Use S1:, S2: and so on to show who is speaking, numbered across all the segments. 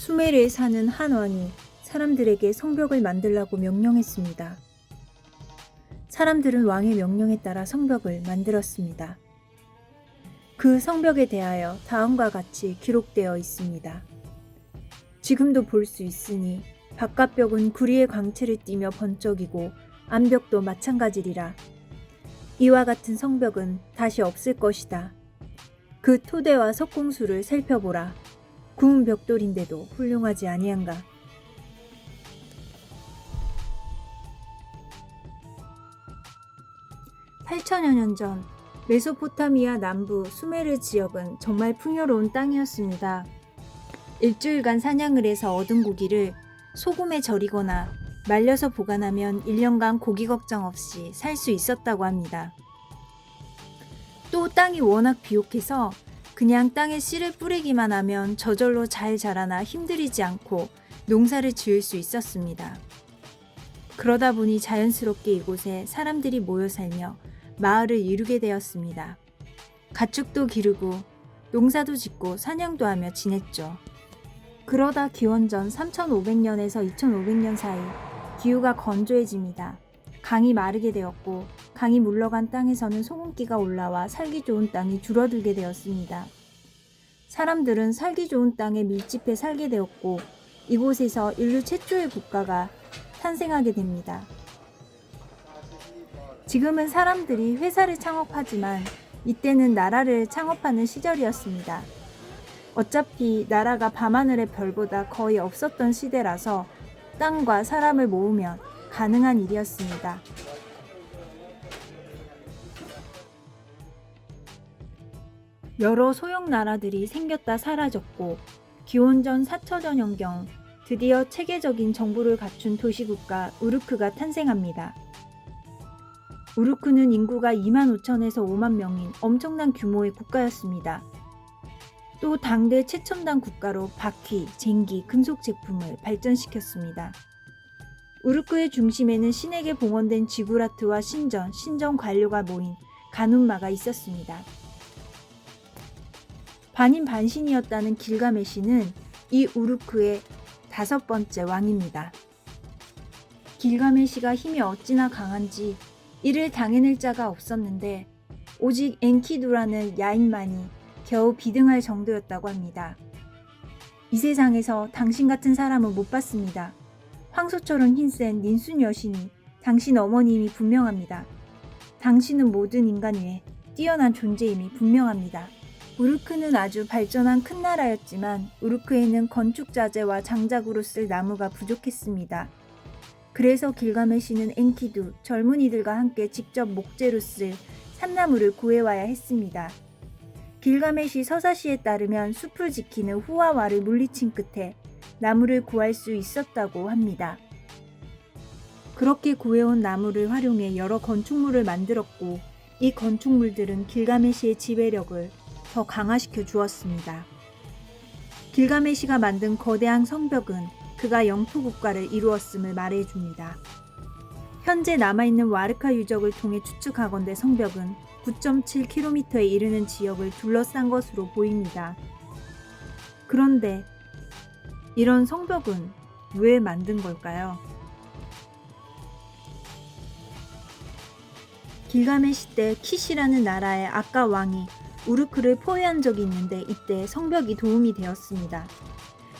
S1: 수메르에 사는 한 왕이 사람들에게 성벽을 만들라고 명령했습니다. 사람들은 왕의 명령에 따라 성벽을 만들었습니다. 그 성벽에 대하여 다음과 같이 기록되어 있습니다. 지금도 볼 수 있으니 바깥벽은 구리의 광채를 띠며 번쩍이고 안벽도 마찬가지리라. 이와 같은 성벽은 다시 없을 것이다. 그 토대와 석공수를 살펴보라. 구운 벽돌인데도 훌륭하지 아니한가. (8천여 년 전) 메소포타미아 남부 수메르 지역은 정말 풍요로운 땅이었습니다. 일주일간 사냥을 해서 얻은 고기를 소금에 절이거나 말려서 보관하면 1년간 고기 걱정 없이 살 수 있었다고 합니다. 또 땅이 워낙 비옥해서 그냥 땅에 씨를 뿌리기만 하면 저절로 잘 자라나 힘들이지 않고 농사를 지을 수 있었습니다. 그러다 보니 자연스럽게 이곳에 사람들이 모여 살며 마을을 이루게 되었습니다. 가축도 기르고 농사도 짓고 사냥도 하며 지냈죠. 그러다 기원전 3500년에서 2500년 사이 기후가 건조해집니다. 강이 마르게 되었고 강이 물러간 땅에서는 소금기가 올라와 살기 좋은 땅이 줄어들게 되었습니다. 사람들은 살기 좋은 땅에 밀집해 살게 되었고 이곳에서 인류 최초의 국가가 탄생하게 됩니다. 지금은 사람들이 회사를 창업하지만 이때는 나라를 창업하는 시절이었습니다. 어차피 나라가 밤하늘의 별보다 거의 없었던 시대라서 땅과 사람을 모으면 가능한 일이었습니다. 여러 소형 나라들이 생겼다 사라졌고 기원전 4천년경 드디어 체계적인 정부를 갖춘 도시국가 우르크가 탄생합니다. 우르크는 인구가 2만 5천에서 5만 명인 엄청난 규모의 국가였습니다. 또 당대 최첨단 국가로 바퀴, 쟁기, 금속 제품을 발전시켰습니다. 우르크의 중심에는 신에게 봉헌된 지구라트와 신전, 신전 관료가 모인 가눈마가 있었습니다. 반인 반신이었다는 길가메시는 이 우르크의 다섯 번째 왕입니다. 길가메시가 힘이 어찌나 강한지 이를 당해낼 자가 없었는데 오직 엔키두라는 야인만이 겨우 비등할 정도였다고 합니다. 이 세상에서 당신 같은 사람은 못 봤습니다. 황소처럼 흰센 닌순 여신이 당신 어머님이 분명합니다. 당신은 모든 인간 위에 뛰어난 존재임이 분명합니다. 우르크는 아주 발전한 큰 나라였지만 우르크에는 건축 자재와 장작으로 쓸 나무가 부족했습니다. 그래서 길가메시는 엔키두 젊은이들과 함께 직접 목재로 쓸 산나무를 구해와야 했습니다. 길가메시 서사시에 따르면 숲을 지키는 후아와를 물리친 끝에 나무를 구할 수 있었다고 합니다. 그렇게 구해온 나무를 활용해 여러 건축물을 만들었고 이 건축물들은 길가메시의 지배력을 더 강화시켜 주었습니다. 길가메시가 만든 거대한 성벽은 그가 영토 국가를 이루었음을 말해줍니다. 현재 남아있는 와르카 유적을 통해 추측하건대 성벽은 9.7km에 이르는 지역을 둘러싼 것으로 보입니다. 그런데 이런 성벽은 왜 만든 걸까요? 길가메시 때 키시라는 나라의 아까 왕이 우르크를 포위한 적이 있는데 이때 성벽이 도움이 되었습니다.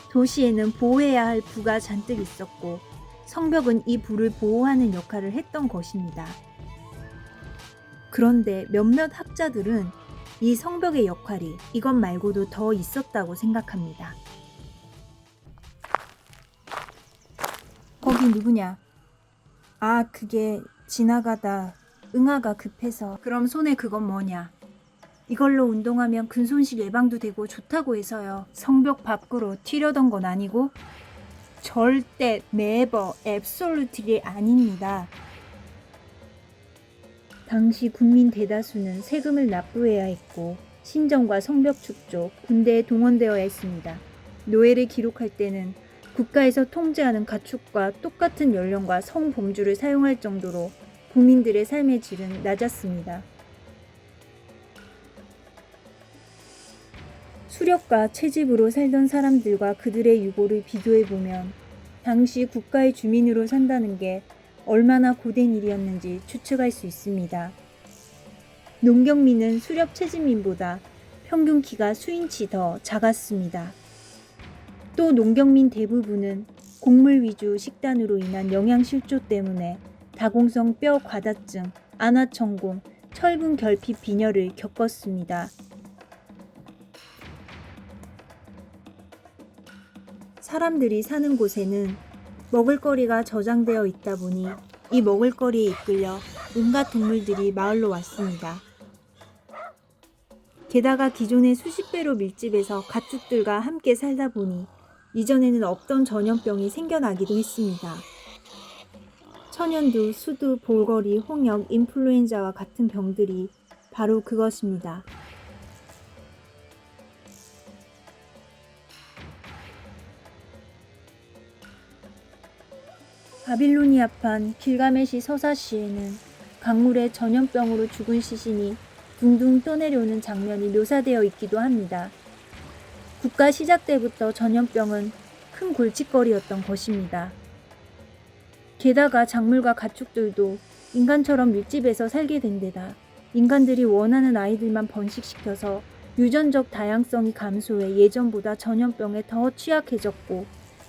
S1: 도시에는 보호해야 할 부가 잔뜩 있었고 성벽은 이 부를 보호하는 역할을 했던 것입니다. 그런데 몇몇 학자들은 이 성벽의 역할이 이것 말고도 더 있었다고 생각합니다. 거기 누구냐? 아, 그게 지나가다 응아가 급해서. 그럼 손에 그건 뭐냐? 이걸로 운동하면 근손실 예방도 되고 좋다고 해서요. 성벽 밖으로 튀려던 건 아니고 절대 네버 앱솔루트리 아닙니다. 당시 국민 대다수는 세금을 납부해야 했고 신정과 성벽 축조, 군대에 동원되어야 했습니다. 노예를 기록할 때는 국가에서 통제하는 가축과 똑같은 연령과 성범주를 사용할 정도로 국민들의 삶의 질은 낮았습니다. 수렵과 채집으로 살던 사람들과 그들의 유고를 비교해보면 당시 국가의 주민으로 산다는 게 얼마나 고된 일이었는지 추측할 수 있습니다. 농경민은 수렵 채집민보다 평균 키가 수인치 더 작았습니다. 또 농경민 대부분은 곡물 위주 식단으로 인한 영양 실조 때문에 다공성 뼈 과다증, 안화천공, 철분 결핍 빈혈을 겪었습니다. 사람들이 사는 곳에는 먹을거리가 저장되어 있다 보니 이 먹을거리에 이끌려 온갖 동물들이 마을로 왔습니다. 게다가 기존의 수십 배로 밀집해서 가축들과 함께 살다 보니 이전에는 없던 전염병이 생겨나기도 했습니다. 천연두, 수두, 볼거리, 홍역, 인플루엔자와 같은 병들이 바로 그것입니다. 바빌로니아판 길가메시 서사시에는 강물에 전염병으로 죽은 시신이 둥둥 떠내려오는 장면이 묘사되어 있기도 합니다. 국가 시작 때부터 전염병은 큰 골칫거리였던 것입니다. 게다가 작물과 가축들도 인간처럼 밀집해서 살게 된 데다 인간들이 원하는 아이들만 번식시켜서 유전적 다양성이 감소해 예전보다 전염병에 더 취약해졌고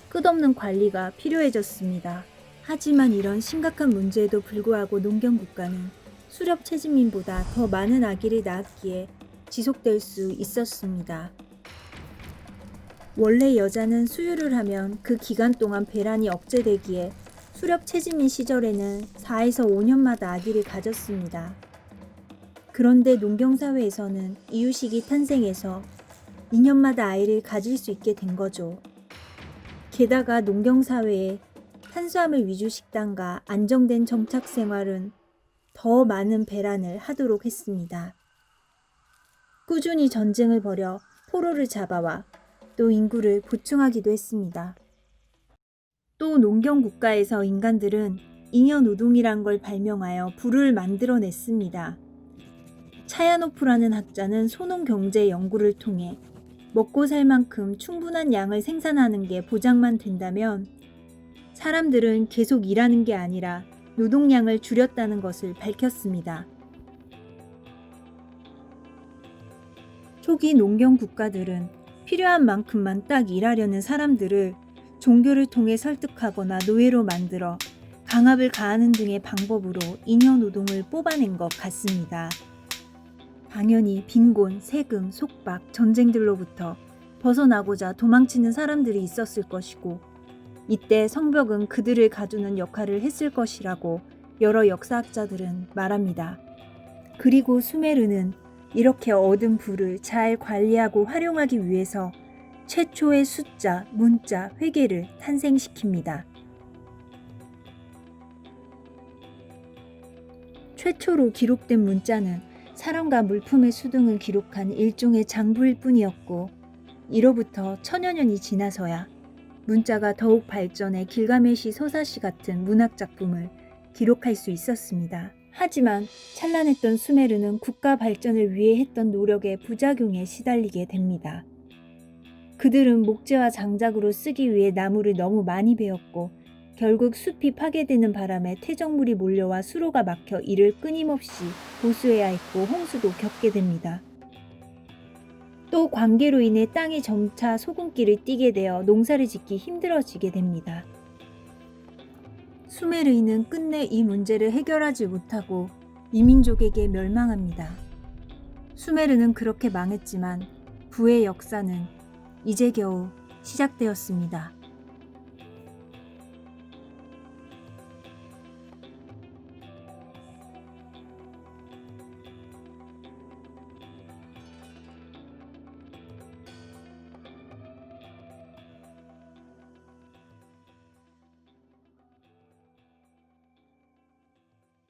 S1: 끝없는 관리가 필요해졌습니다. 하지만 이런 심각한 문제에도 불구하고 농경 국가는 수렵 채집민보다 더 많은 아기를 낳았기에 지속될 수 있었습니다. 원래 여자는 수유를 하면 그 기간 동안 배란이 억제되기에 수렵 채집민 시절에는 4에서 5년마다 아기를 가졌습니다. 그런데 농경사회에서는 이유식이 탄생해서 2년마다 아이를 가질 수 있게 된 거죠. 게다가 농경사회에 탄수화물 위주 식단과 안정된 정착 생활은 더 많은 배란을 하도록 했습니다. 꾸준히 전쟁을 벌여 포로를 잡아와 또 인구를 보충하기도 했습니다. 또 농경 국가에서 인간들은 잉여 노동이란 걸 발명하여 부를 만들어냈습니다. 차야노프라는 학자는 소농 경제 연구를 통해 먹고 살 만큼 충분한 양을 생산하는 게 보장만 된다면 사람들은 계속 일하는 게 아니라 노동량을 줄였다는 것을 밝혔습니다. 초기 농경 국가들은 필요한 만큼만 딱 일하려는 사람들을 종교를 통해 설득하거나 노예로 만들어 강압을 가하는 등의 방법으로 잉여 노동을 뽑아낸 것 같습니다. 당연히 빈곤, 세금, 속박, 전쟁들로부터 벗어나고자 도망치는 사람들이 있었을 것이고 이때 성벽은 그들을 가두는 역할을 했을 것이라고 여러 역사학자들은 말합니다. 그리고 수메르는 이렇게 얻은 부를 잘 관리하고 활용하기 위해서 최초의 숫자, 문자, 회계를 탄생시킵니다. 최초로 기록된 문자는 사람과 물품의 수등을 기록한 일종의 장부일 뿐이었고, 이로부터 천여 년이 지나서야 문자가 더욱 발전해 길가메시 서사시 같은 문학 작품을 기록할 수 있었습니다. 하지만 찬란했던 수메르는 국가 발전을 위해 했던 노력의 부작용에 시달리게 됩니다. 그들은 목재와 장작으로 쓰기 위해 나무를 너무 많이 베었고 결국 숲이 파괴되는 바람에 퇴적물이 몰려와 수로가 막혀 이를 끊임없이 보수해야 했고 홍수도 겪게 됩니다. 또 관계로 인해 땅이 점차 소금길을 띠게 되어 농사를 짓기 힘들어지게 됩니다. 수메르인은 끝내 이 문제를 해결하지 못하고 이민족에게 멸망합니다. 수메르는 그렇게 망했지만 부의 역사는 이제 겨우 시작되었습니다.